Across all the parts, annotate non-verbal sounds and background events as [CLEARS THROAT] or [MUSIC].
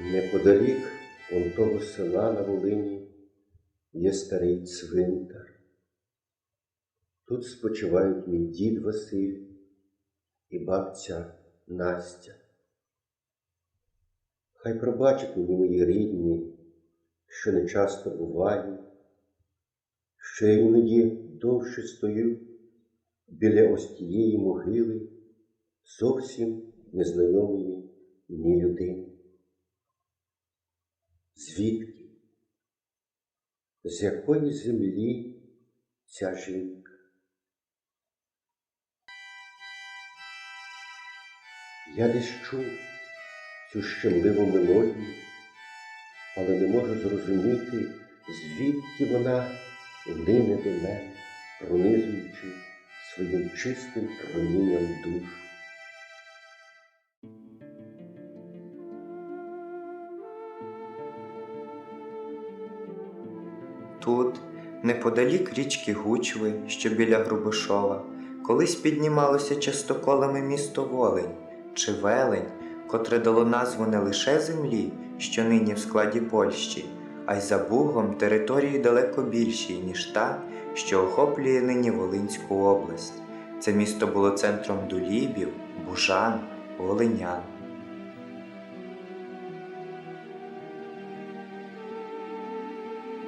Неподалік он того села на Волині є старий цвинтар. Тут спочивають мій дід Василь і бабця Настя. Хай пробачать мені мої рідні, що не часто буваю, що я іноді довше стою біля ось тієї могили зовсім незнайомої мені людини. Звідки? З якої землі ця жінка? Я десь чув цю щемливу мелодію, але не можу зрозуміти, звідки вона лине до мене, пронизуючи своїм чистим промінням душу. Тут, неподалік річки Гучви, що біля Грубишова, колись піднімалося частоколами місто Волень чи Велень, котре дало назву не лише землі, що нині в складі Польщі, а й за Бугом території далеко більші, ніж та, що охоплює нині Волинську область. Це місто було центром дулібів, бужан, волинян.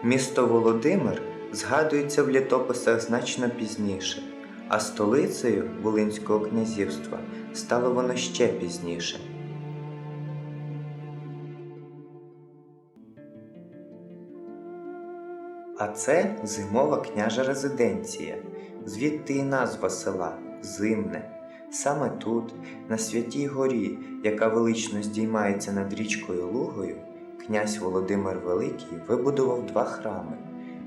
Місто Володимир згадується в літописах значно пізніше, а столицею Волинського князівства стало воно ще пізніше. А це зимова княжа резиденція, звідти і назва села Зимне. Саме тут, на святій горі, яка велично здіймається над річкою Лугою, князь Володимир Великий вибудував два храми: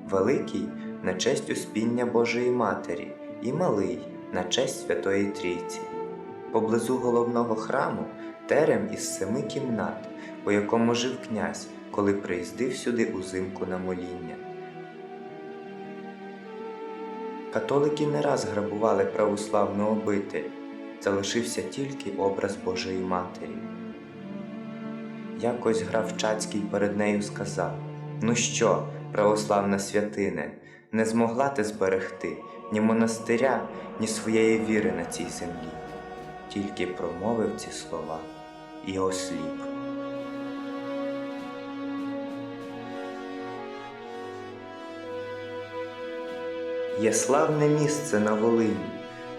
Великий на честь Успіння Божої Матері і Малий на честь Святої Трійці. Поблизу головного храму терем із семи кімнат, у якому жив князь, коли приїздив сюди узимку на моління. Католики не раз грабували православну обитель, залишився тільки образ Божої Матері. Якось граф Чацький перед нею сказав: Ну що, православна святине, не змогла ти зберегти ні монастиря, ні своєї віри на цій землі. Тільки промовив ці слова і осліп. Є славне місце на Волині,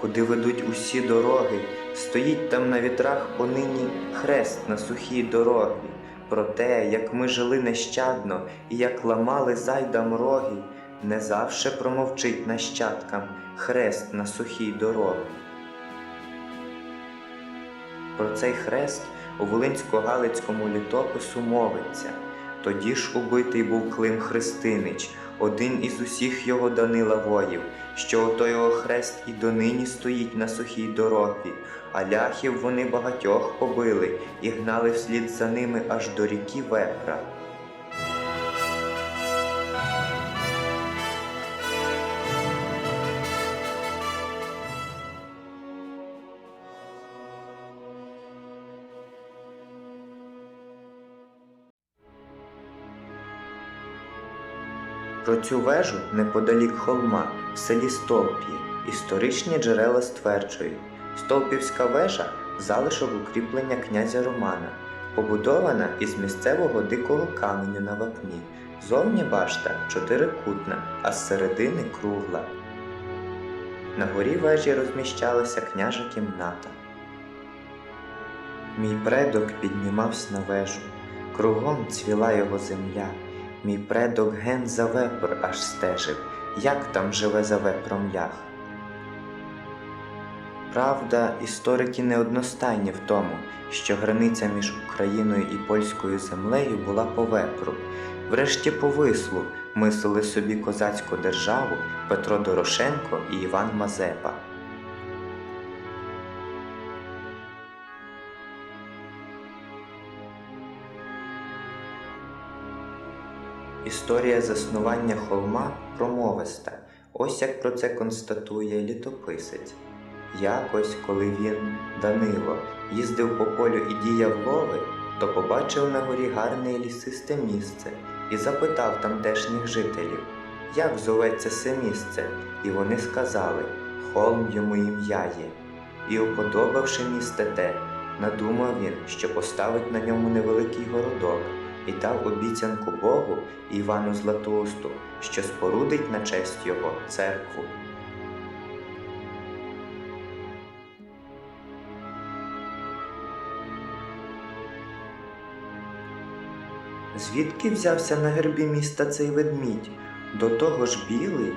куди ведуть усі дороги, стоїть там на вітрах понині хрест на сухій дорогі. Про те, як ми жили нещадно і як ламали зайдам роги, не завше промовчить нащадкам хрест на сухій дорогі. Про цей хрест у Волинсько-Галицькому літопису мовиться. Тоді ж убитий був Клим Христинич, один із усіх його Данила воїв, що ото його хрест і донині стоїть на сухій дорозі, а ляхів вони багатьох побили і гнали вслід за ними аж до ріки Вепра. Про цю вежу неподалік холма в селі Столп'ї історичні джерела стверджують, Столпівська вежа залишок укріплення князя Романа, побудована із місцевого дикого каменю на вапні. Зовні башта чотирикутна, а з середини кругла. На горі вежі розміщалася княжа кімната. Мій предок піднімався на вежу, кругом цвіла його земля. Мій предок ген за вепр аж стежив, як там живе за вепром лях. Правда, історики неодностайні в тому, що границя між Україною і польською землею була по вепру. Врешті по вислу мислили собі козацьку державу Петро Дорошенко і Іван Мазепа. Історія заснування холма промовиста. Ось як про це констатує літописець. Якось, коли він, Данило, їздив по полю і діяв лови, то побачив на горі гарне лісисте місце і запитав тамтешніх жителів, як зоветься це місце, і вони сказали Холм йому ім'я є. І уподобавши місце те, надумав він, що поставить на ньому невеликий городок, і дав обіцянку Богу Івану Златоусту, що спорудить на честь його церкву. Звідки взявся на гербі міста цей ведмідь? До того ж білий?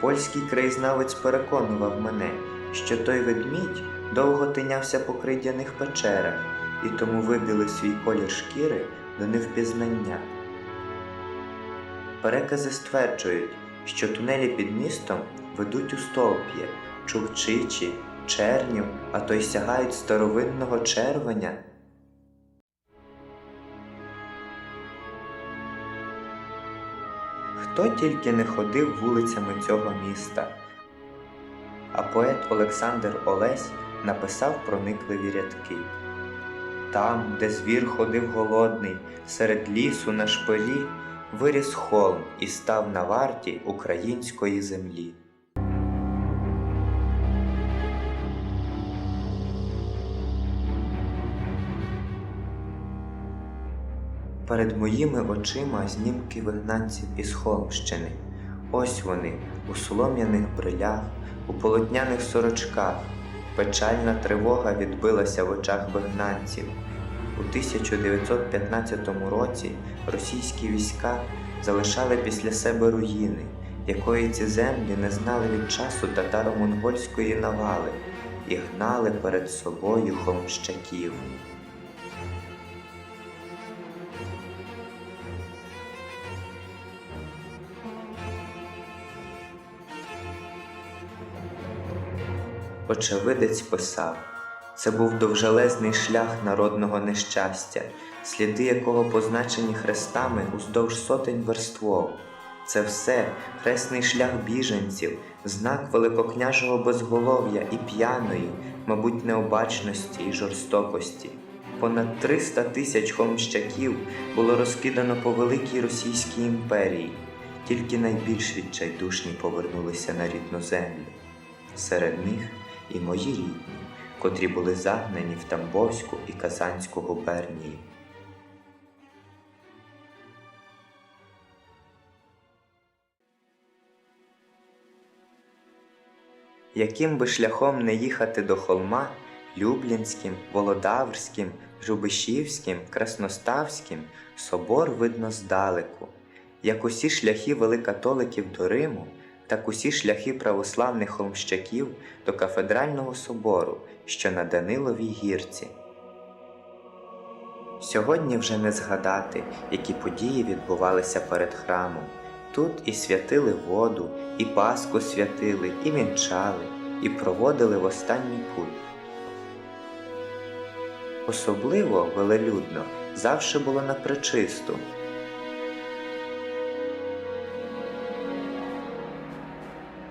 Польський краєзнавець переконував мене, що той ведмідь довго тинявся по кридяних печерах і тому вибілив свій колір шкіри до невпізнання. Перекази стверджують, що тунелі під містом ведуть у стовп'я, Чукчичі, Чернів, а то й сягають старовинного червеня. Хто тільки не ходив вулицями цього міста. А поет Олександр Олесь написав проникливі рядки. Там, де звір ходив голодний, серед лісу на шпилі, виріс холм і став на варті української землі. Перед моїми очима знімки вигнанців із Холмщини. Ось вони у солом'яних брилях, у полотняних сорочках. Печальна тривога відбилася в очах вигнанців. У 1915 році російські війська залишали після себе руїни, якої ці землі не знали від часу татаро-монгольської навали і гнали перед собою холмщаків. Очевидець писав, це був довжелезний шлях народного нещастя, сліди якого позначені хрестами уздовж сотень верствов. Це все хресний шлях біженців, знак великокняжого безголов'я і п'яної, мабуть, необачності і жорстокості. Понад 300 тисяч холмщаків було розкидано по великій Російській імперії, тільки найбільш відчайдушні повернулися на рідну землю. Серед них і мої рідні, котрі були загнані в Тамбовську і Казанську губернії. Яким би шляхом не їхати до холма Люблінським, Володаврським, Жубишівським, Красноставським, собор видно здалеку. Як усі шляхи великатоликів до Риму, так усі шляхи православних холмщаків до кафедрального собору, що на Даниловій гірці. Сьогодні вже не згадати, які події відбувалися перед храмом. Тут і святили воду, і Пасху святили, і вінчали, і проводили в останній путь. Особливо велелюдно завше було на причисту.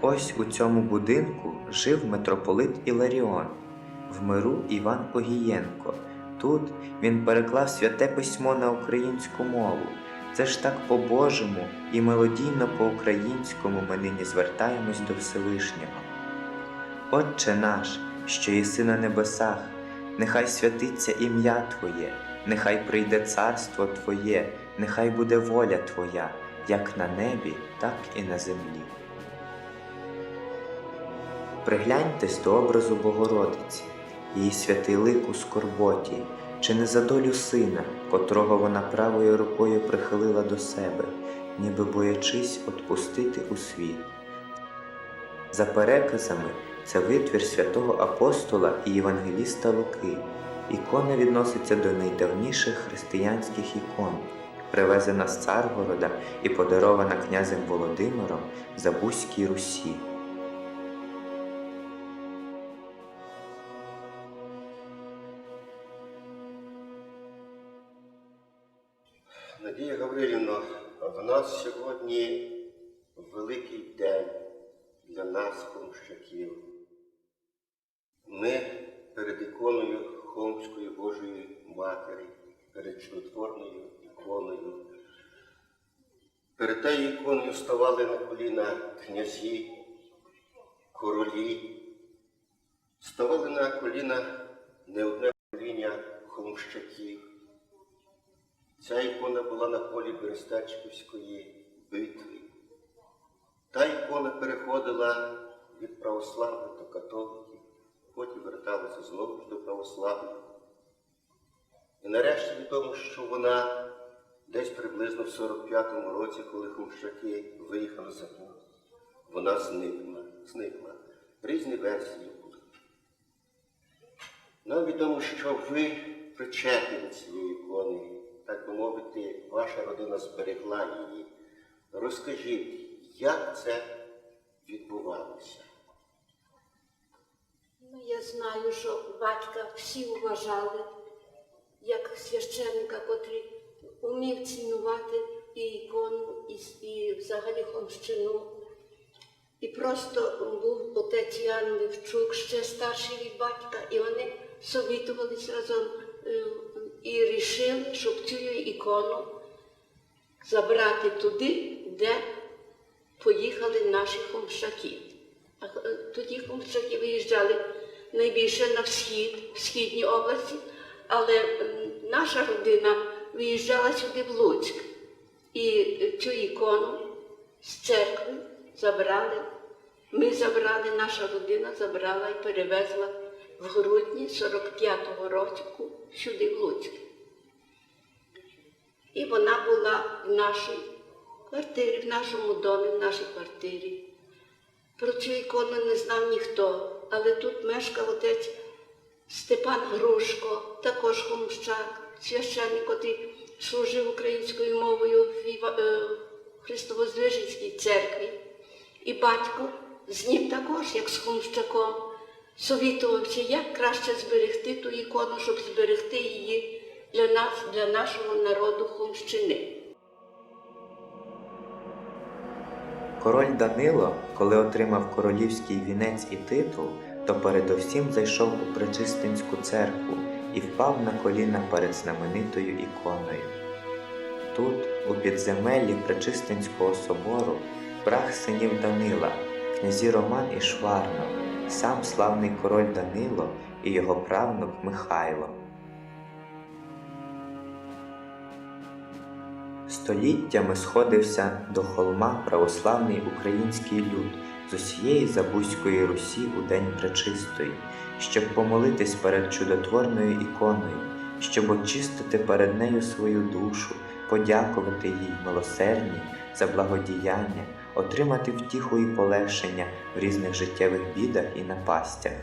Ось у цьому будинку жив митрополит Іларіон, в миру Іван Огієнко. Тут він переклав святе письмо на українську мову. Це ж так по-божому і мелодійно по-українському ми нині звертаємось до Всевишнього. Отче наш, що єси на небесах, нехай святиться ім'я Твоє, нехай прийде царство Твоє, нехай буде воля Твоя, як на небі, так і на землі. Пригляньтесь до образу Богородиці, її святий лик у скорботі, чи не за долю сина, котрого вона правою рукою прихилила до себе, ніби боячись отпустити у світ. За переказами, це витвір святого апостола і євангеліста Луки. Ікона відноситься до найдавніших християнських ікон, привезена з Царгорода і подарована князем Володимиром Забузькій Русі. Надія Гаврилівна, в нас сьогодні великий день для нас, холмщаків. Ми перед іконою Холмської Божої Матері перед чудотворною іконою. Перед тією іконою ставали на коліна князі, королі, ставали на коліна не одне покоління хомщаків. Ця ікона була на полі Берестечківської битви. Та ікона переходила від православних до католиків, потім верталася знову ж до православних. І нарешті від тому, що вона десь приблизно в 45-му році, коли хомщаки виїхали за Бог, вона зникла. зникла. Різні версії були. Нам відомо, що ви причетні цієї ікони, так би мовити, ваша родина зберегла її. Розкажіть, як це відбувалося? Ну, я знаю, що батька всі вважали як священника, котрий умів цінувати і ікону, і, і взагалі хомщину. І просто був отець Ян Левчук, ще старший від батька, і вони совітувались разом е, і рішили, щоб цю ікону забрати туди, де поїхали наші хомщаки. А е, тоді хомщаки виїжджали найбільше на схід, в східній області, але наша родина виїжджала сюди в Луцьк. І е, цю ікону з церкви забрали. Ми забрали, наша родина забрала і перевезла в грудні 45-го року сюди в Луцьк. І вона була в нашій квартирі, в нашому домі, в нашій квартирі. Про цю ікону не знав ніхто, але тут мешкав отець Степан Грушко, також хомщак, священник, який служив українською мовою в е, церкві. І батько з ним також, як з хомщаком, совітувався, як краще зберегти ту ікону, щоб зберегти її для нас, для нашого народу Хомщини. Король Данило, коли отримав королівський вінець і титул, то передовсім зайшов у Пречистинську церкву і впав на коліна перед знаменитою іконою. Тут, у підземеллі Пречистинського собору, прах синів Данила, князі Роман і Шварно, сам славний король Данило і його правнук Михайло. Століттями сходився до холма православний український люд з усієї Забузької Русі у День Пречистої, щоб помолитись перед чудотворною іконою, щоб очистити перед нею свою душу, подякувати їй милосердні за благодіяння, отримати втіху і полегшення в різних життєвих бідах і напастях.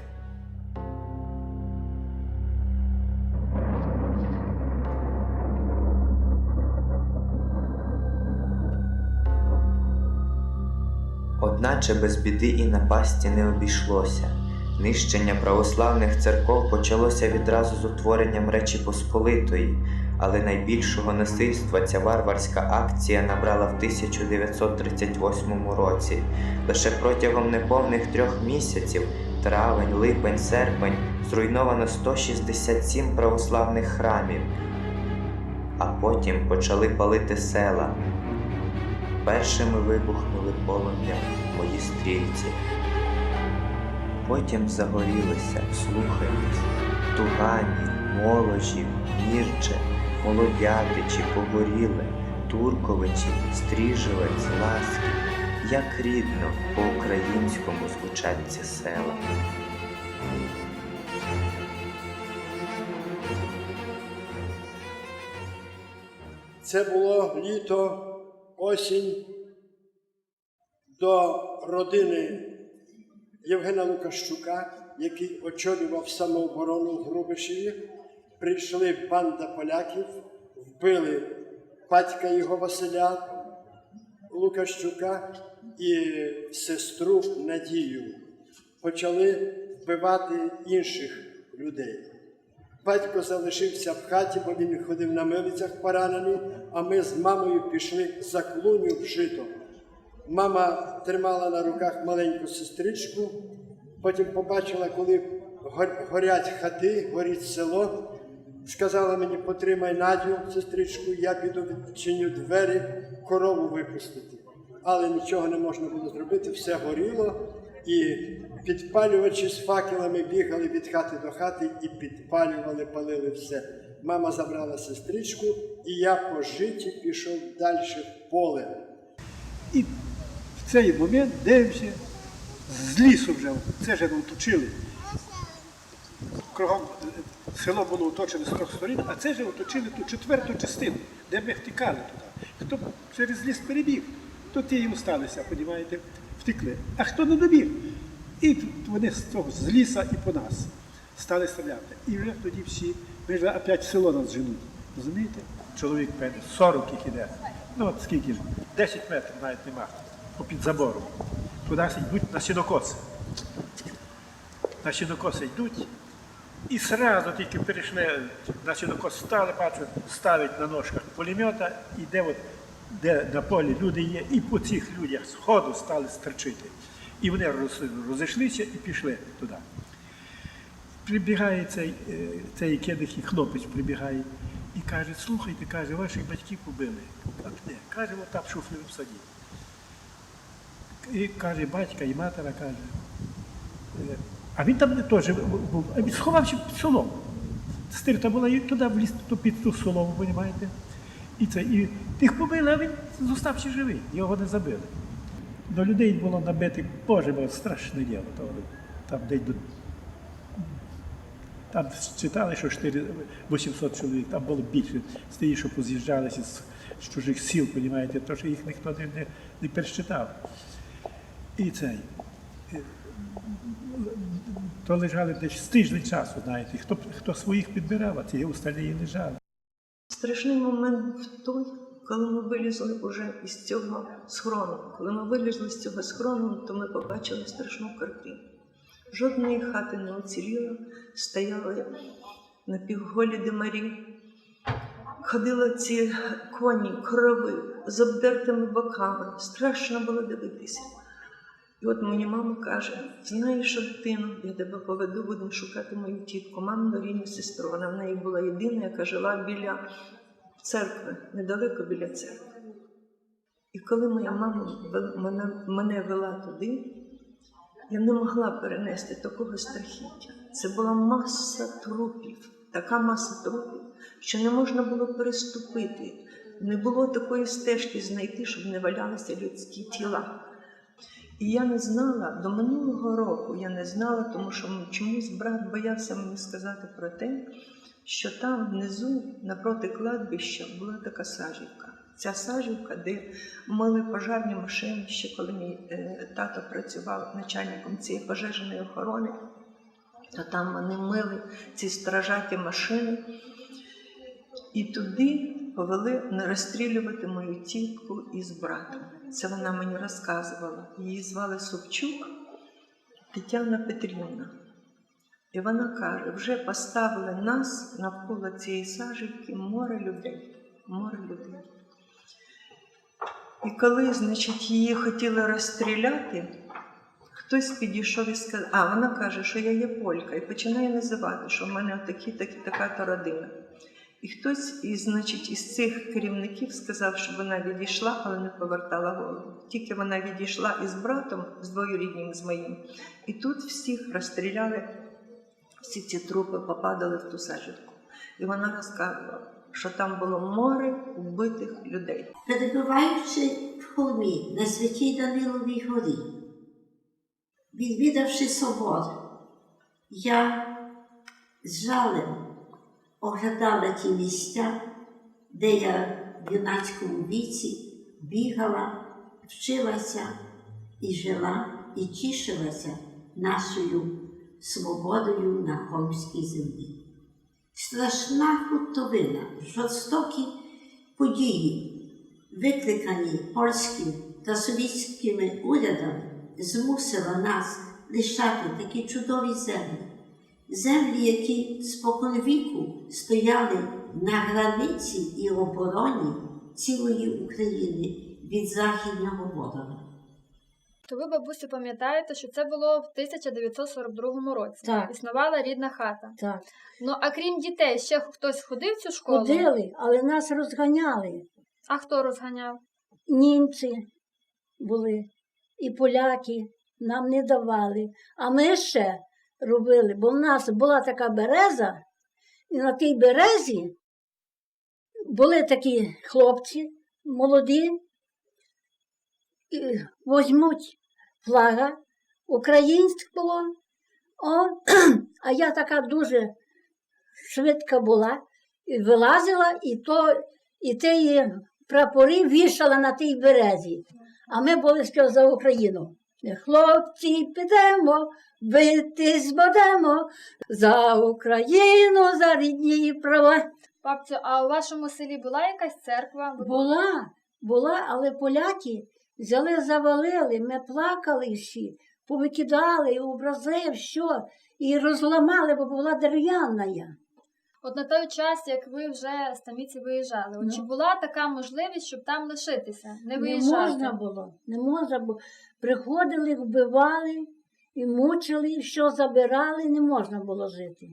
Одначе без біди і напасті не обійшлося. Нищення православних церков почалося відразу з утворенням Речі Посполитої, але найбільшого насильства ця варварська акція набрала в 1938 році. Лише протягом неповних трьох місяців травень, липень, серпень зруйновано 167 православних храмів, а потім почали палити села. Першими вибухнули полум'я мої стрільці. Потім загорілися, слухайтесь, Тугані, Моложів, Мірче, Молодятичі, Погоріле, Турковичі, Стріжевець, Ласки. Як рідно по-українському звучать ці села. Це було літо, осінь до родини Євгена Лукащука, який очолював самооборону в Грубишеві. Прийшли банда поляків, вбили батька його Василя Лукащука і сестру Надію. Почали вбивати інших людей. Батько залишився в хаті, бо він ходив на милицях поранений, а ми з мамою пішли за клуню в жито. Мама тримала на руках маленьку сестричку, потім побачила, коли горять хати, горить село, сказала мені, потримай Надю, сестричку, я піду відчиню двері, корову випустити. Але нічого не можна було зробити, все горіло, і підпалювачі з факелами бігали від хати до хати і підпалювали, палили все. Мама забрала сестричку, і я по житті пішов далі в поле. І в цей момент дивимося, з лісу вже, це ми оточили. Кругом село було оточене з трьох сторін, а це вже оточили ту четверту частину, де ми втікали туди. Хто через ліс перебіг, то ті і осталися, розумієте, втекли. А хто не добіг? І вони з того з ліса і по нас стали стріляти. І вже тоді всі, ми вже опять село нас женуть. Розумієте? Чоловік певне, 40 їх іде. Ну от скільки ж? 10 метрів навіть нема. Попід забором. Туди йдуть на сінокоси. На сінокоси йдуть. І сразу тільки перейшли на сінокос, стали, бачу, ставить на ножках пулемета, і де, от, де на полі люди є, і по цих людях з ходу стали стерчити. І вони роз- розійшлися і пішли туди. Прибігає цей, е, цей кедих і хлопець прибігає і каже, слухайте, каже, ваших батьків побили. А де? Каже, от там в саді. І каже, батька і матера каже. А він там теж був, а він сховався під селом. Стирта була і туди вліз то під ту солому, розумієте? І це, і тих побили, а він зостався живий, його не забили. До людей було набити, Боже, було страшне діло. Там десь до там читали, що 4, 800 чоловік, там було більше. Стоїть, що поз'їжджалися з, з чужих сіл, розумієте, то що їх ніхто не, не, не пересчитав. І цей. То лежали десь з тиждень часу, знаєте. Хто, хто своїх підбирав, а ці остальні лежали. Страшний момент був той, коли ми вилізли вже із цього схрону. Коли ми вилізли з цього схрону, то ми побачили страшну картину. Жодної хати не уціліло, стояли напівголі димарі. Ходили ці коні, корови з обдертими боками. Страшно було дивитися. І от мені мама каже: знаєш, що дитину, я тебе поведу, будемо шукати мою тітку, мамину рідну сестру. Вона в неї була єдина, яка жила біля церкви, недалеко біля церкви. І коли моя мама мене, мене вела туди, я не могла перенести такого страхіття. Це була маса трупів, така маса трупів, що не можна було переступити. Не було такої стежки знайти, щоб не валялися людські тіла. І я не знала до минулого року, я не знала, тому що чомусь брат боявся мені сказати про те, що там внизу, напроти кладбища, була така сажівка. Ця сажівка, де мили пожежні машини, ще коли мій е, тато працював начальником цієї пожежної охорони, то там вони мили ці стражаті машини. І туди повели розстрілювати мою тітку із братом. Це вона мені розказувала. Її звали Собчук Тетяна Петрівна. І вона каже: вже поставили нас навколо цієї сажівки море людей. Море людей. І коли, значить, її хотіли розстріляти, хтось підійшов і сказав, а вона каже, що я є полька, і починає називати, що в мене такі, такі, така то родина. І хтось із, значить, із цих керівників сказав, що вона відійшла, але не повертала голову. Тільки вона відійшла із братом, з двоюріднім з моїм, і тут всіх розстріляли, всі ці трупи попадали в ту сажівку. І вона розказувала, що там було море вбитих людей. Перебуваючи в холмі на святій Даниловій горі, відвідавши собор, я з жалем оглядала ті місця, де я в юнацькому віці бігала, вчилася і жила, і тішилася нашою свободою на холмській землі. Страшна хутовина, жорстокі події, викликані польським та совітськими урядами, змусила нас лишати такі чудові землі, землі, які споконвіку стояли на границі і обороні цілої України від західнього ворога. То ви, бабусю, пам'ятаєте, що це було в 1942 році. Так. Існувала рідна хата. Так. Ну, а крім дітей, ще хтось ходив в цю школу? Ходили, але нас розганяли. А хто розганяв? Німці були і поляки нам не давали. А ми ще робили, бо в нас була така береза, і на тій березі були такі хлопці молоді, і возьмуть флага українського. О, [CLEARS THROAT] а я така дуже швидка була, і вилазила, і то, і ті прапори вішала на тій березі. А ми були за Україну. Хлопці, підемо, битись будемо за Україну, за рідні права. Бабцю, а у вашому селі була якась церква? Була, була, але поляки взяли, завалили, ми плакали всі, повикидали, образи, що, і розламали, бо була дерев'яна. От на той час, як ви вже з Таміці виїжджали, от Ну. чи була така можливість, щоб там лишитися, не Не виїжджати? можна було, не можна було. Приходили, вбивали і мучили, і що забирали, не можна було жити.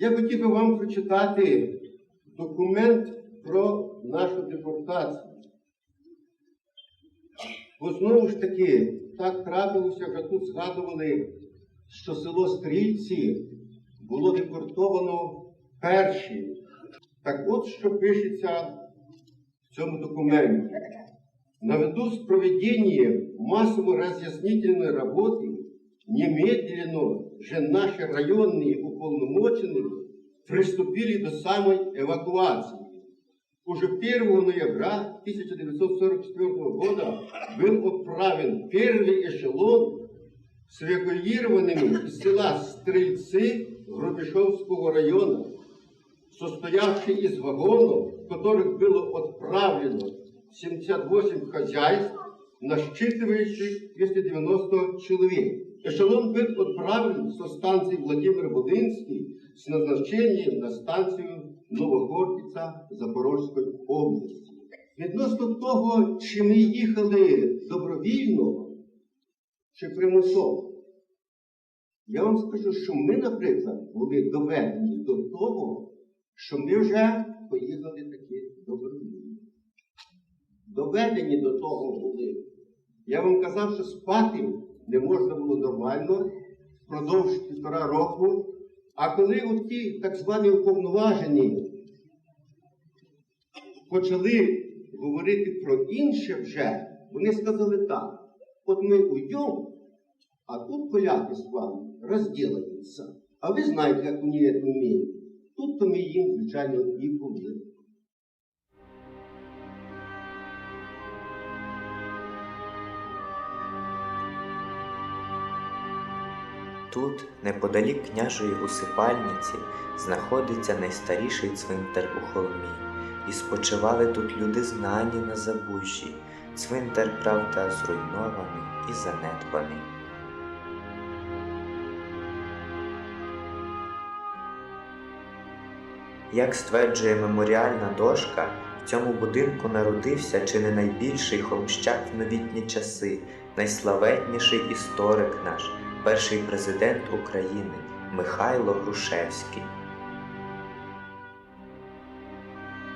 Я хотів би вам прочитати документ про нашу депортацію. Бо знову ж таки, так трапилося, що тут згадували, що село Стрільці було депортовано перші. Так от що пишеться в цьому документі. Наряду с проведением массовой разъяснительной работы немедленно же наши районные уполномоченные приступили до самой эвакуации. Уже 1 ноября 1944 года был отправлен первый эшелон с эвакуированными из села Стрельцы Гробешовского района, состоявший из вагонов, в которых было отправлено 78 хозяйств, насчитывающих 290 человек. Эшелон был отправлен со станции Владимир Будинский с назначением на станцію Новогорківця Запорозької області. Відносно того, чи ми їхали добровільно чи примусово, я вам скажу, що ми, наприклад, були доведені до того, що ми вже поїхали таки добровільно. Доведені до того були. Я вам казав, що спати не можна було нормально впродовж півтора року. А коли от ті так звані уповноважені почали говорити про інше вже, вони сказали так: от ми уйдемо, а тут поляки з вами розділаються. А ви знаєте, як вони вміють. Тут то ми їм, звичайно, і повірили. Тут, неподалік княжої усипальниці, знаходиться найстаріший цвинтар у холмі, і спочивали тут люди знані на забужжі. Цвинтар, правда, зруйнований і занедбаний. Як стверджує меморіальна дошка, в цьому будинку народився чи не найбільший холмщак в новітні часи, найславетніший історик наш, перший президент України Михайло Грушевський.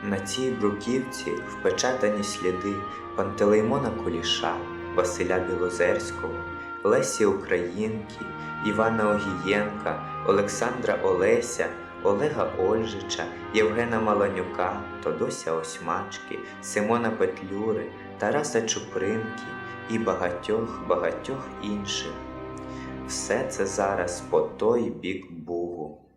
На цій бруківці впечатані сліди Пантелеймона Куліша, Василя Білозерського, Лесі Українки, Івана Огієнка, Олександра Олеся, Олега Ольжича, Євгена Маланюка, Тодося Осьмачки, Симона Петлюри, Тараса Чупринки і багатьох багатьох інших. Все це зараз по той бік Бугу.